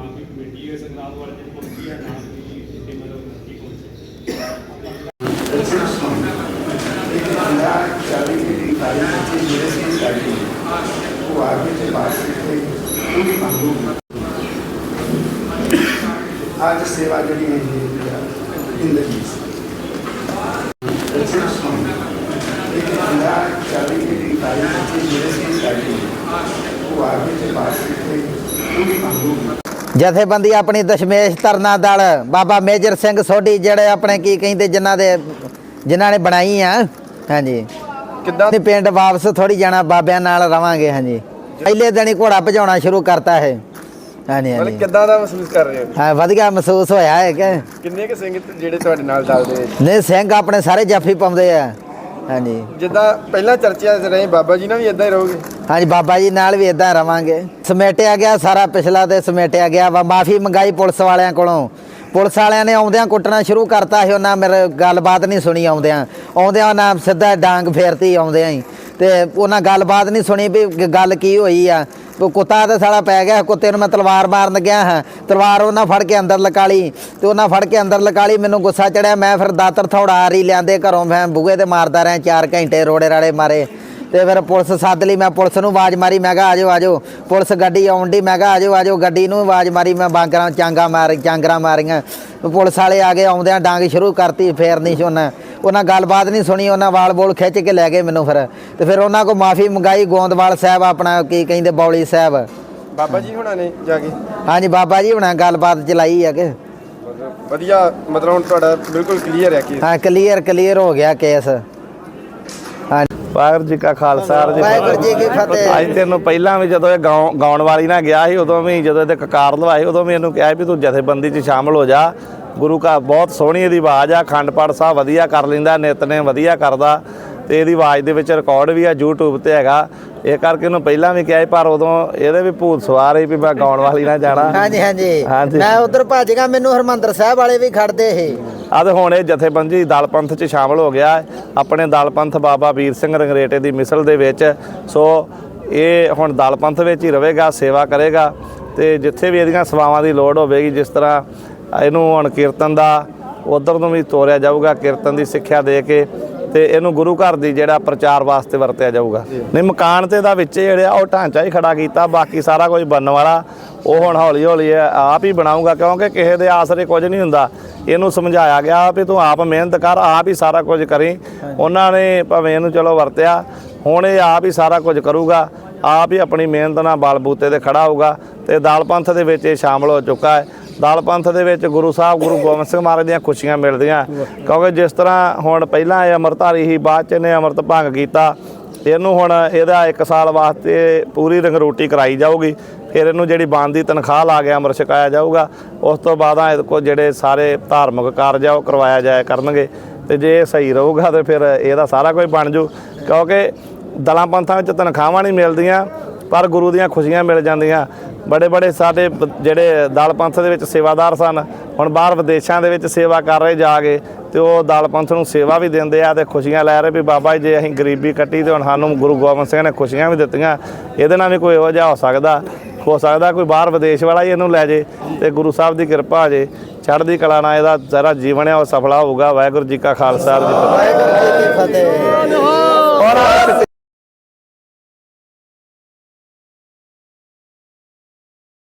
ਉਹ ਦਿਨ ਨਾਮ ਦੀ ਕਮੇਟੀ ਹੈ ਸੰਗਰਾਂਦ ਵਾਲੇ ਦਿਨ ਪਹੁੰਚੀ ਹੈ ਨਾਮ ਦੀ ਤੇ ਮਤਲਬ ਕੀ ਪਹੁੰਚੀ ਇੱਕ ਬੰਦਾ ਚਾਲੀ ਦੇ ਸਾਰੇ ਬੱਚੇ ਜਿਹੜੇ ਸੀ ਸਾਡੀ ਉਹ ਆ ਕੇ ਤੇ ਬਾਤ ਕੀਤੀ ਪੂਰੀ ਮੰਗੂ ਜਥੇਬੰਦੀ ਆਪਣੀ ਦਸ਼ਮੇਸ਼ ਤਰਨਾ ਦਲ ਬਾਬਾ ਮੇਜਰ ਸਿੰਘ ਸੋਢੀ ਜਿਹੜੇ ਆਪਣੇ ਕੀ ਕਹਿੰਦੇ ਜਿਨ੍ਹਾਂ ਦੇ ਜਿਨ੍ਹਾਂ ਨੇ ਬਣਾਈ ਆ ਹਾਂਜੀ। ਕਿੱਦਾਂ? ਤੇ ਪਿੰਡ ਵਾਪਸ ਥੋੜੀ ਜਾਣਾ ਬਾਬਿਆਂ ਨਾਲ ਰਵਾਂਗੇ ਹਾਂਜੀ। ਪਹਿਲੇ ਦਿਨ ਹੀ ਘੋੜਾ ਭਜਾਉਣਾ ਸ਼ੁਰੂ ਕਰਤਾ ਹੈ ਹਾਂਜੀ ਮਤਲਬ ਹਾਂਜੀ। ਕਿੱਦਾਂ ਦਾ ਮਹਿਸੂਸ ਕਰ ਰਹੇ ਹੋ? ਹਾਂ ਵਧੀਆ ਮਹਿਸੂਸ ਹੋਇਆ ਹੈ ਕਿ ਕਿੰਨੇ ਕੁ ਸਿੰਘ ਜਿਹੜੇ ਤੁਹਾਡੇ ਨਾਲ ਦਲ ਦੇ ਵਿੱਚ ਨੇ ਸਿੰਘ ਆਪਣੇ ਸਾਰੇ ਜੱਫੀ ਪਾਉਂਦੇ ਆ। ਹਾਂਜੀ। ਜਿੱਦਾਂ ਪਹਿਲਾਂ ਚਰਚਾ 'ਚ ਰਹੇ ਬਾਬਾ ਜੀ ਨਾਲ ਵੀ ਇਦਾਂ ਹੀ ਰਹੋਗੇ? ਹਾਂਜੀ ਬਾਬਾ ਜੀ ਨਾਲ ਵੀ ਇਦਾਂ ਰਵਾਂਗੇ। ਸਮੇਟਿਆ ਗਿਆ ਸਾਰਾ ਪਿਛਲਾ ਤੇ ਸਮੇਟਿਆ ਗਿਆ ਵਾ। ਮਾਫੀ ਮੰਗਾਈ ਪੁਲਿਸ ਵਾਲਿਆਂ ਕੋਲੋਂ। ਪੁਲਿਸ ਵਾਲਿਆਂ ਨੇ ਆਉਂਦਿਆਂ ਕੁੱਟਣਾ ਸ਼ੁਰੂ ਕਰਤਾ ਸੀ ਉਹਨਾਂ ਮੇਰੇ ਗੱਲਬਾਤ ਨਹੀਂ ਸੁਣੀ ਆਉਂਦਿਆਂ। ਆਉਂਦਿਆਂ ਉਹਨਾਂ ਸਿੱਧਾ ਡਾਂਗ ਫੇਰਤੀ ਆਉਂਦਿਆਂ ਹੀ। ਤੇ ਉਹਨਾਂ ਗੱਲਬਾਤ ਨਹੀਂ ਸੁਣੀ ਵੀ ਗੱਲ ਕੀ ਹੋਈ ਆ। ਕੁੱਤਾ ਤੇ ਸਾਲਾ ਪੈ ਗਿਆ, ਕੁੱਤੇ ਨੂੰ ਮੈਂ ਤਲਵਾਰ ਮਾਰਨ ਗਿਆ ਹਾਂ। ਤਲਵਾਰ ਉਹਨਾਂ ਫੜ ਕੇ ਅੰਦਰ ਲਕਾਲੀ ਤੇ ਉਹਨਾਂ ਫੜ ਕੇ ਅੰਦਰ ਲਕਾਲੀ ਮੈਨੂੰ ਗੁੱਸਾ ਚੜਿਆ, ਮੈਂ ਫਿਰ ਦਾਤਰ ਥੋੜਾ ਹੀ ਲਿਆਂਦੇ ਘਰੋਂ, ਮੈਂ ਬੂਹੇ ਤੇ ਮਾਰਦਾ ਰਿਹਾ 4 ਘੰਟੇ ਰੋੜੇ ਰਾੜੇ ਮਾਰੇ। ਤੇ ਫਿਰ ਪੁਲਿਸ ਸੱਦ ਲਈ ਮੈਂ ਪੁਲਿਸ ਨੂੰ ਆਵਾਜ਼ ਮਾਰੀ ਮੈਂ ਕਿਹਾ ਆਜੋ ਆਜੋ ਪੁਲਿਸ ਗੱਡੀ ਆਉਣ ਦੀ ਮੈਂ ਕਿਹਾ ਆਜੋ ਆਜੋ ਗੱਡੀ ਨੂੰ ਆਵਾਜ਼ ਮਾਰੀ ਮੈਂ ਬਾਂਕਰਾਂ ਚਾਂਗਾ ਮਾਰ ਚਾਂਗਰਾਂ ਮਾਰੀਆਂ। ਪੁਲਿਸ ਵਾਲੇ ਆ ਗਏ ਆਉਂਦਿਆਂ ਡਾਂਗ ਸ਼ੁਰੂ ਕਰਤੀ ਫੇਰ ਨਹੀਂ ਸੀ ਉਹਨਾਂ ਗੱਲਬਾਤ ਨਹੀਂ ਸੁਣੀ ਉਹਨਾਂ ਵਾਲ ਬੋਲ ਖਿੱਚ ਕੇ ਲੈ ਗਏ ਮੈਨੂੰ ਫਿਰ। ਤੇ ਫਿਰ ਉਹਨਾਂ ਕੋ ਮਾਫੀ ਮੰਗਾਈ ਗੋਂਦਵਾਲ ਸਾਹਿਬ ਆਪਣਾ ਕੀ ਕਹਿੰਦੇ ਬੌਲੀ ਸਾਹਿਬ। ਬਾਬਾ ਜੀ ਹੁਣਾਂ ਨੇ ਜਾ ਕੇ? ਹਾਂਜੀ ਬਾਬਾ ਜੀ ਹੁਣਾਂ ਗੱਲਬਾਤ ਚਲਾਈ ਆ ਕਿ। ਵਧੀਆ ਮਤਲਬ ਹੁਣ ਤੁਹਾਡਾ ਬਿਲਕੁਲ ਕਲੀਅਰ ਹੈ ਕਿ ਹਾਂ ਕਲੀਅਰ ਕਲੀਅਰ ਹੋ ਗਿਆ ਕੇਸ। ਵਾਹਿਗੁਰੂ ਜੀ ਕਾ ਖਾਲਸਾ ਜੀ ਵਾਹਿਗੁਰੂ ਜੀ ਕੀ ਫਤਿਹ। ਅੱਜ ਤੈਨੂੰ ਪਹਿਲਾਂ ਵੀ ਜਦੋਂ ਇਹ ਗਾਉ- ਗਾਉਣ ਵਾਲੀ ਨਾਲ ਗਿਆ ਸੀ ਉਦੋਂ ਵੀ ਜਦੋਂ ਇਹਦੇ ਕਕਾਰ ਲਵਾਏ ਉਦੋਂ ਵੀ ਇਹਨੂੰ ਕਿਹਾ ਵੀ ਤੂੰ ਜਥੇਬੰਦੀ 'ਚ ਸ਼ਾਮਲ ਹੋ ਜਾ। ਗੁਰੂ ਕਾ ਬਹੁਤ ਸੋਹਣੀ ਇਹਦੀ ਆਵਾਜ਼ ਆ ਅਖੰਡ ਪਾਠ ਸਾਹਿਬ ਵਧੀਆ ਕਰ ਲੈਂਦਾ ਨਿਤਨੇ ਵਧੀਆ ਕਰਦਾ ਤੇ ਇਹਦੀ ਆਵਾਜ਼ ਦੇ ਵਿੱਚ ਰਿਕਾਰਡ ਵੀ ਆ YouTube ਤੇ ਹੈਗਾ। ਇਹ ਕਰਕੇ ਇਹਨੂੰ ਪਹਿਲਾਂ ਵੀ ਕਿਹਾ ਸੀ ਪਰ ਉਦੋਂ ਇਹਦੇ ਵੀ ਭੂਤ ਸਵਾਰ ਸੀ ਵੀ ਮੈਂ ਗਾਉਣ ਵਾਲੀ ਨਾਲ ਜਾਣਾ। ਹਾਂਜੀ ਹਾਂਜੀ। ਹਾਂਜੀ। ਮੈਂ ਉਧਰ ਭੱਜ ਗਿਆ ਮੈਨੂੰ ਹਰਮੰਦਰ ਸਾਹਿਬ ਵਾਲੇ ਵੀ ਖੜਦੇ ਸੀ। ਆ ਤੇ ਹੁਣ ਇਹ ਜਥੇਬੰਦੀ ਦਲ ਪੰਥ 'ਚ ਸ਼ਾਮਲ ਹੋ ਗਿਆ ਹੈ। ਆਪਣੇ ਦਲ ਪੰਥ ਬਾਬਾ ਵੀਰ ਸਿੰਘ ਰੰਗਰੇਟੇ ਦੀ ਮਿਸਲ ਦੇ ਵਿੱਚ। ਸੋ ਇਹ ਹੁਣ ਦਲ ਪੰਥ ਵਿੱਚ ਹੀ ਰਹੇਗਾ ਸੇਵਾ ਕਰੇਗਾ। ਤੇ ਜਿੱਥੇ ਵੀ ਇਹਦੀਆਂ ਸੇਵਾਵਾਂ ਦੀ ਲੋੜ ਹੋਵੇਗੀ ਜਿਸ ਤਰ੍ਹਾਂ ਇਹਨੂੰ ਹੁਣ ਕੀਰਤਨ ਦਾ ਉਧਰ ਨੂੰ ਵੀ ਤੋਰਿਆ ਜਾਊਗਾ ਕੀਰਤਨ ਦੀ ਸਿੱਖਿਆ ਦੇ ਕੇ। ਤੇ ਇਹਨੂੰ ਗੁਰੂ ਘਰ ਦੀ ਜਿਹੜਾ ਪ੍ਰਚਾਰ ਵਾਸਤੇ ਵਰਤਿਆ ਜਾਊਗਾ। ਨਹੀਂ, ਮਕਾਨ ਤੇ ਦਾ ਵਿੱਚ ਜਿਹੜੇ ਆ, ਉਹ ਢਾਂਚਾ ਹੀ ਖੜਾ ਕੀਤਾ, ਬਾਕੀ ਸਾਰਾ ਕੁਝ ਬਣਨ ਵਾਲਾ, ਉਹ ਹੁਣ ਹੌਲੀ ਹੌਲੀ ਆਪ ਹੀ ਬਣਾਊਗਾ, ਕਿਉਂਕਿ ਕਿਸੇ ਦੇ ਆਸਰੇ ਕੁਝ ਨਹੀਂ ਹੁੰਦਾ। ਇਹਨੂੰ ਸਮਝਾਇਆ ਗਿਆ ਵੀ ਤੂੰ ਆਪ ਮਿਹਨਤ ਕਰ, ਆਪ ਹੀ ਸਾਰਾ ਕੁਝ ਕਰੀ। ਉਹਨਾਂ ਨੇ ਭਾਵੇਂ ਇਹਨੂੰ ਚਲੋ ਵਰਤਿਆ, ਹੁਣ ਇਹ ਆਪ ਹੀ ਸਾਰਾ ਕੁਝ ਕਰੂਗਾ। ਆਪ ਹੀ ਆਪਣੀ ਮਿਹਨਤ ਨਾਲ ਬਲਬੂਤੇ ਤੇ ਖੜਾ ਹੋਊਗਾ ਤੇ ਦਾਲ ਪੰਥ ਦੇ ਵਿੱਚ ਇਹ ਸ਼ਾਮਲ ਹੋ ਚੁੱਕਾ ਹੈ। ਦਾਲ ਪੰਥ ਦੇ ਵਿੱਚ ਗੁਰੂ ਸਾਹਿਬ, ਗੁਰੂ ਗੋਬਿੰਦ ਸਿੰਘ ਮਹਾਰਾਜ ਦੀਆਂ ਖੁਸ਼ੀਆਂ ਮਿਲਦੀਆਂ। ਕਿਉਂਕਿ ਜਿਸ ਤਰ੍ਹਾਂ ਹੁਣ ਪਹਿਲਾਂ ਇਹ ਅੰਮ੍ਰਿਤਧਾਰੀ ਹੀ ਬਾਅਦ ਚ ਇਹਨੇ ਅੰਮ੍ਰਿਤ ਭੰਗ ਕੀਤਾ ਇਹਨੂੰ ਹੁਣ ਇਹਦਾ 1 ਸਾਲ ਵਾਸਤੇ ਪੂਰੀ ਰੰਗਰੋਟੀ ਕਰਾਈ ਜਾਊਗੀ। ਫਿਰ ਇਹਨੂੰ ਜਿਹੜੀ ਬੰਦ ਤਨਖਾਹ ਲਾ ਕੇ ਅੰਮ੍ਰਿਤ ਛਕਾਇਆ ਜਾਊਗਾ, ਉਸ ਤੋਂ ਬਾਅਦ ਆ ਇਹਦੇ ਕੋਲ ਜਿਹੜੇ ਸਾਰੇ ਧਾਰਮਿਕ ਕਾਰਜ ਆ ਉਹ ਕਰਵਾਇਆ ਜਾਇਆ ਕਰਨਗੇ। ਤੇ ਜੇ ਇਹ ਸਹੀ ਰਹੂਗਾ ਤੇ ਫਿਰ ਇਹਦਾ ਸਾਰਾ ਕੁਝ ਬਣ ਜੂ। ਕਿਉਂਕਿ ਦਲਾਂ ਪੰਥਾਂ ਵਿੱਚ ਤਨਖਾਹਾਂ ਨਹੀਂ ਮਿਲਦੀਆਂ, ਪਰ ਗੁਰੂ ਦੀਆਂ ਖੁਸ਼ੀਆਂ ਮਿਲ ਜਾਂਦੀਆਂ। ਬੜੇ ਬੜੇ ਸਾਡੇ ਜਿਹੜੇ ਦਲ ਪੰਥ ਦੇ ਵਿੱਚ ਸੇਵਾਦਾਰ ਸਨ ਹੁਣ ਬਾਹਰ ਵਿਦੇਸ਼ਾਂ ਦੇ ਵਿੱਚ ਸੇਵਾ ਕਰ ਰਹੇ ਜਾ ਕੇ ਤੇ ਉਹ ਦਲ ਪੰਥ ਨੂੰ ਸੇਵਾ ਵੀ ਦਿੰਦੇ ਆ ਤੇ ਖੁਸ਼ੀਆਂ ਲੈ ਰਹੇ ਵੀ ਬਾਬਾ ਜੀ ਜੇ ਅਸੀਂ ਗਰੀਬੀ ਕੱਟੀ ਤੇ ਹੁਣ ਸਾਨੂੰ ਗੁਰੂ ਗੋਬਿੰਦ ਸਿੰਘ ਨੇ ਖੁਸ਼ੀਆਂ ਵੀ ਦਿੱਤੀਆਂ ਇਹਦੇ ਨਾਲ ਵੀ ਕੋਈ ਇਹੋ ਜਿਹਾ ਹੋ ਸਕਦਾ ਹੋ ਸਕਦਾ ਕੋਈ ਬਾਹਰ ਵਿਦੇਸ਼ ਵਾਲਾ ਹੀ ਇਹਨੂੰ ਲੈ ਜੇ ਤੇ ਗੁਰੂ ਸਾਹਿਬ ਦੀ ਕਿਰਪਾ ਜੇ ਚੜ੍ਹਦੀ ਕਲਾ ਨਾਲ ਇਹਦਾ ਸਾਰਾ ਜੀਵਨ ਹੈ ਉਹ ਸਫਲਾ ਹੋਊਗਾ ਵਾਹਿਗੁਰੂ ਜੀ ਕਾ ਖਾਲਸਾ ਜੀ ਕੀ ਫਤਿਹ। ਵਾਹਿਗੁਰੂ ਜੀ ਕੀ ਫਤਿਹ। ਔਰ